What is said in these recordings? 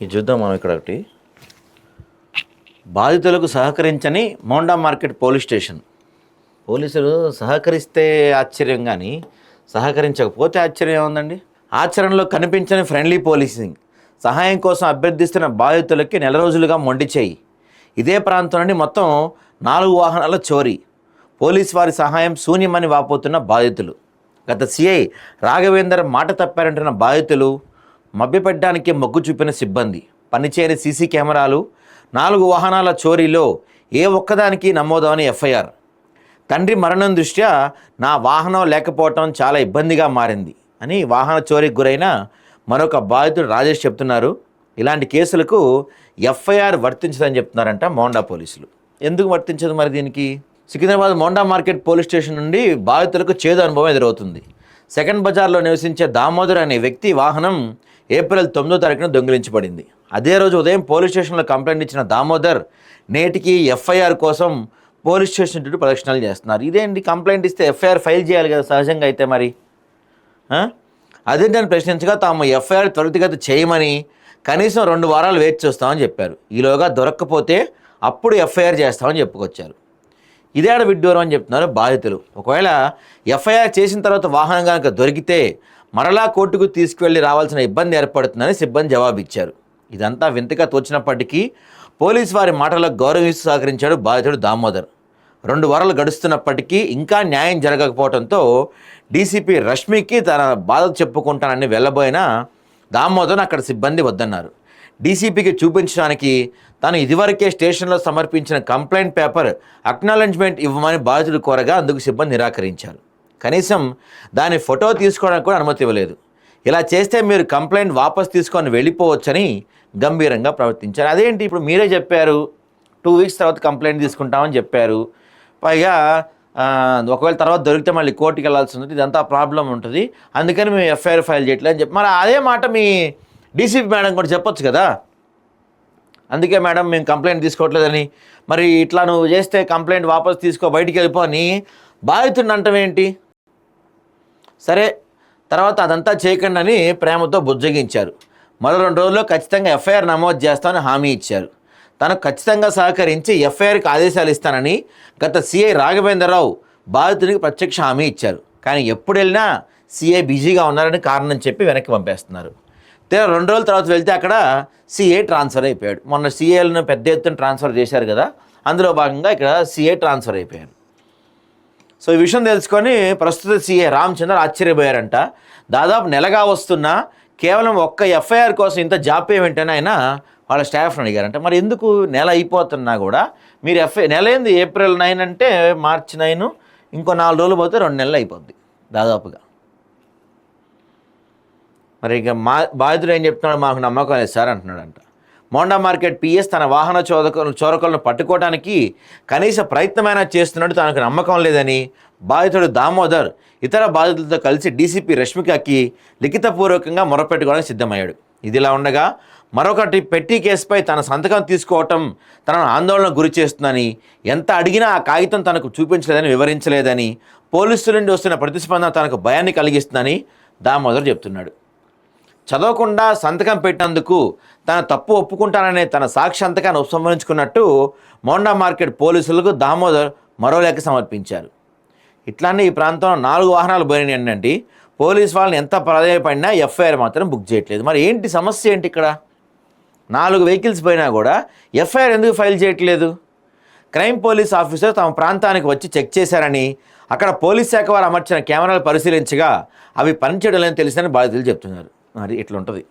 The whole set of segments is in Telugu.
ఇది చూద్దాం మనం ఇక్కడ ఒకటి. బాధితులకు సహకరించని మోండా మార్కెట్ పోలీస్ స్టేషన్. పోలీసులు సహకరిస్తే ఆశ్చర్యం కానీ సహకరించకపోతే ఆశ్చర్యం ఏముందండి? ఆచరణలో కనిపించని ఫ్రెండ్లీ పోలీసింగ్ సహాయం కోసం అభ్యర్థిస్తున్న బాధితులకి నెల రోజులుగా మొండి చేయి. ఇదే ప్రాంతం నుండి మొత్తం నాలుగు వాహనాల చోరీ. పోలీస్ వారి సహాయం శూన్యమని వాపోతున్న బాధితులు. గత సిఐ రాఘవేందర్ మాట తప్పారంటున్న బాధితులు మభ్యపెట్టడానికి మొగ్గు చూపిన సిబ్బంది. పనిచేయని సీసీ కెమెరాలు నాలుగు వాహనాల చోరీలో ఏ ఒక్కదానికి నమోదవని ఎఫ్ఐఆర్. తండ్రి మరణం దృష్ట్యా నా వాహనం లేకపోవటం చాలా ఇబ్బందిగా మారింది అని వాహన చోరీకి గురైన మరొక బాధితుడు రాజేష్ చెప్తున్నారు. ఇలాంటి కేసులకు ఎఫ్ఐఆర్ వర్తించదని చెప్తున్నారంట మోండా పోలీసులు. ఎందుకు వర్తించదు మరి దీనికి? Secunderabad Monda market police station నుండి బాధితులకు చేదు అనుభవం ఎదురవుతుంది. సెకండ్ బజార్లో నివసించే దామోదర్ అనే వ్యక్తి వాహనం ఏప్రిల్ తొమ్మిదో తారీఖున దొంగిలించబడింది. అదే రోజు ఉదయం పోలీస్ స్టేషన్లో కంప్లైంట్ ఇచ్చిన దామోదర్ నేటికి ఎఫ్ఐఆర్ కోసం పోలీస్ స్టేషన్ చుట్టూ ప్రదక్షిణలు చేస్తున్నారు. ఇదేంటి కంప్లైంట్ ఇస్తే ఎఫ్ఐఆర్ ఫైల్ చేయాలి కదా సహజంగా అయితే మరి? అదే నేను ప్రశ్నించగా తాము ఎఫ్ఐఆర్ త్వరితగతి చేయమని కనీసం రెండు వారాలు వెయిట్ చూస్తామని చెప్పారు. ఈలోగా దొరక్కపోతే అప్పుడు ఎఫ్ఐఆర్ చేస్తామని చెప్పుకొచ్చారు. ఇదే ఆడ విడ్డూరం అని చెప్తున్నారు బాధితులు. ఒకవేళ ఎఫ్ఐఆర్ చేసిన తర్వాత వాహనం కనుక దొరికితే మరలా కోర్టుకు తీసుకువెళ్ళి రావాల్సిన ఇబ్బంది ఏర్పడుతుందని సిబ్బంది జవాబిచ్చారు. ఇదంతా వింతగా తోచినప్పటికీ పోలీస్ వారి మాటలకు గౌరవిస్తూ సహకరించాడు బాధితుడు దామోదర్. రెండు వారాలు గడుస్తున్నప్పటికీ ఇంకా న్యాయం జరగకపోవడంతో డీసీపీ రష్మికి తన బాధ చెప్పుకుంటానని వెళ్ళబోయిన దామోదర్ అక్కడ సిబ్బంది వద్దన్నారు. డీసీపీకి చూపించడానికి తాను ఇదివరకే స్టేషన్లో సమర్పించిన కంప్లైంట్ పేపర్ అక్నాలెడ్జ్మెంట్ ఇవ్వమని బాధితుడు కోరగా అందుకు సిబ్బంది నిరాకరించారు. కనీసం దాని ఫోటో తీసుకోవడానికి కూడా అనుమతి ఇవ్వలేదు. ఇలా చేస్తే మీరు కంప్లైంట్ వాపస్ తీసుకొని వెళ్ళిపోవచ్చని గంభీరంగా ప్రవర్తించారు. అదేంటి? ఇప్పుడు మీరే చెప్పారు టూ వీక్స్ తర్వాత కంప్లైంట్ తీసుకుంటామని చెప్పారు. పైగా ఒకవేళ తర్వాత దొరికితే మళ్ళీ కోర్టుకి వెళ్ళాల్సి ఉంటుంది ఇదంతా ప్రాబ్లం ఉంటుంది. అందుకని మేము ఎఫ్ఐఆర్ ఫైల్ చేయట్లేదు అని చెప్పి మరి అదే మాట మీ డీసీపీ మేడం కూడా చెప్పొచ్చు కదా? అందుకే మేడం మేము కంప్లైంట్ తీసుకోవట్లేదని మరి ఇట్లా నువ్వు చేస్తే కంప్లైంట్ వాపస్ తీసుకో బయటికి వెళ్ళిపో అని బాధితుడిని అంటాం ఏంటి సరే తర్వాత అదంతా చేయకండి అని ప్రేమతో బుజ్జగించారు. మరో రెండు రోజుల్లో ఖచ్చితంగా ఎఫ్ఐఆర్ నమోదు చేస్తామని హామీ ఇచ్చారు. తను ఖచ్చితంగా సహకరించి ఎఫ్ఐఆర్కి ఆదేశాలు ఇస్తానని గత సిఐ రాఘవేంద్రరావు బాధితునికి ప్రత్యక్ష హామీ ఇచ్చారు. కానీ ఎప్పుడు వెళ్ళినా సిఐ బిజీగా ఉన్నారని కారణం చెప్పి వెనక్కి పంపేస్తున్నారు. తీరా రెండు రోజుల తర్వాత వెళ్తే అక్కడ సిఏ ట్రాన్స్ఫర్ అయిపోయాడు. మొన్న సిఏలను పెద్ద ఎత్తున ట్రాన్స్ఫర్ చేశారు కదా అందులో భాగంగా ఇక్కడ సిఏ ట్రాన్స్ఫర్ అయిపోయారు. సో ఈ విషయం తెలుసుకొని ప్రస్తుత సీఏ రామచంద్ర ఆశ్చర్యపోయారంట. దాదాపు నెలగా వస్తున్నా కేవలం ఒక్క ఎఫ్ఐఆర్ కోసం ఇంత జాప్యం ఏంటని ఆయన వాళ్ళ స్టాఫ్ని అడిగారంట. మరి ఎందుకు నెల అయిపోతున్నా కూడా మీరు ఎఫ్ఐ నెల ఏంది? ఏప్రిల్ నైన్ అంటే మార్చి నైన్ ఇంకో నాలుగు రోజులు పోతే రెండు నెలలు అయిపోద్ది దాదాపుగా. మరి ఇక మా బాధితుడు ఏం చెప్తున్నాడు మాకు నమ్మకం లేదు సార్ అంటున్నాడంట. మోండా మార్కెట్ పిఎస్ తన వాహన చోదక చోరకులను పట్టుకోవడానికి కనీస ప్రయత్నమైనా చేస్తున్నాడు తనకు నమ్మకం లేదని బాధితుడు దామోదర్ ఇతర బాధితులతో కలిసి డీసీపీ రష్మికకి లిఖితపూర్వకంగా మొరపెట్టుకోవడానికి సిద్ధమయ్యాడు. ఇదిలా ఉండగా మరొకటి పెట్టి కేసుపై తన సంతకం తీసుకోవటం తనను ఆందోళనకు గురి చేస్తుందని ఎంత అడిగినా ఆ కాగితం తనకు చూపించలేదని వివరించలేదని పోలీసుల నుండి వస్తున్న ప్రతిస్పందన తనకు భయాన్ని కలిగిస్తుందని దామోదర్ చెప్తున్నాడు. చదవకుండా సంతకం పెట్టినందుకు తన తప్పు ఒప్పుకుంటాననే తన సాక్షి సంతకాన్ని ఉపసంహరించుకున్నట్టు మోండా మార్కెట్ పోలీసులకు దామోదర్ మరో లేఖ సమర్పించారు. ఇట్లానే ఈ ప్రాంతంలో నాలుగు వాహనాలు పోయినాయి ఏంటంటే పోలీస్ వాళ్ళని ఎంత ప్రాధాన్యపడినా ఎఫ్ఐఆర్ మాత్రం బుక్ చేయట్లేదు. మరి ఏంటి సమస్య ఏంటి ఇక్కడ? నాలుగు వెహికల్స్ పోయినా కూడా ఎఫ్ఐఆర్ ఎందుకు ఫైల్ చేయట్లేదు? క్రైమ్ పోలీస్ ఆఫీసర్ తమ ప్రాంతానికి వచ్చి చెక్ చేశారని అక్కడ పోలీస్ శాఖ వారు అమర్చిన కెమెరాలు పరిశీలించగా అవి పనిచేయడం లేదని తెలిసిందని బాధితులు చెప్తున్నారు. మరి ఇట్లా ఉంటుంది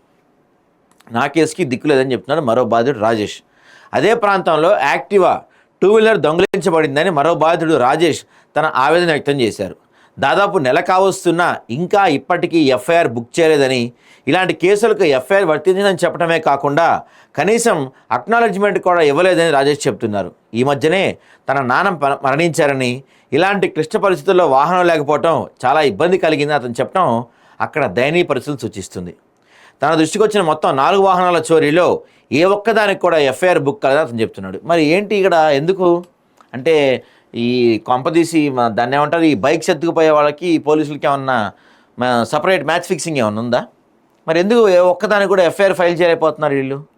నా కేసుకి దిక్కు లేదని చెప్తున్నాడు మరో బాధితుడు రాజేష్. అదే ప్రాంతంలో యాక్టివా టూ వీలర్ దొంగిలించబడిందని మరో బాధితుడు రాజేష్ తన ఆవేదన వ్యక్తం చేశారు. దాదాపు నెల కావస్తున్నా ఇంకా ఇప్పటికీ ఎఫ్ఐఆర్ బుక్ చేయలేదని ఇలాంటి కేసులకు ఎఫ్ఐఆర్ వర్తించిందని చెప్పడమే కాకుండా కనీసం అక్నాలెడ్జ్మెంట్ కూడా ఇవ్వలేదని రాజేష్ చెప్తున్నారు. ఈ మధ్యనే తన నాన్న ప- మరణించారని ఇలాంటి క్లిష్ట పరిస్థితుల్లో వాహనం లేకపోవటం చాలా ఇబ్బంది కలిగిందని అతను చెప్పడం అక్కడ దయనీయ పరిస్థితులు సూచిస్తుంది. తన దృష్టికి వచ్చిన మొత్తం నాలుగు వాహనాల చోరీలో ఏ ఒక్కదానికి కూడా ఎఫ్ఐఆర్ బుక్ కాలేదని అతను చెప్తున్నాడు. మరి ఏంటి ఇక్కడ? ఎందుకు? అంటే ఈ కొంపదీసి దాన్ని ఏమంటారు? ఈ బైక్స్ ఎత్తుకుపోయే వాళ్ళకి ఈ పోలీసులకి ఏమన్నా సపరేట్ మ్యాచ్ ఫిక్సింగ్ ఏమన్నా ఉందా? మరి ఎందుకు ఏ ఒక్కదానికి కూడా ఎఫ్ఐఆర్ ఫైల్ చేయలేకపోతున్నారు వీళ్ళు?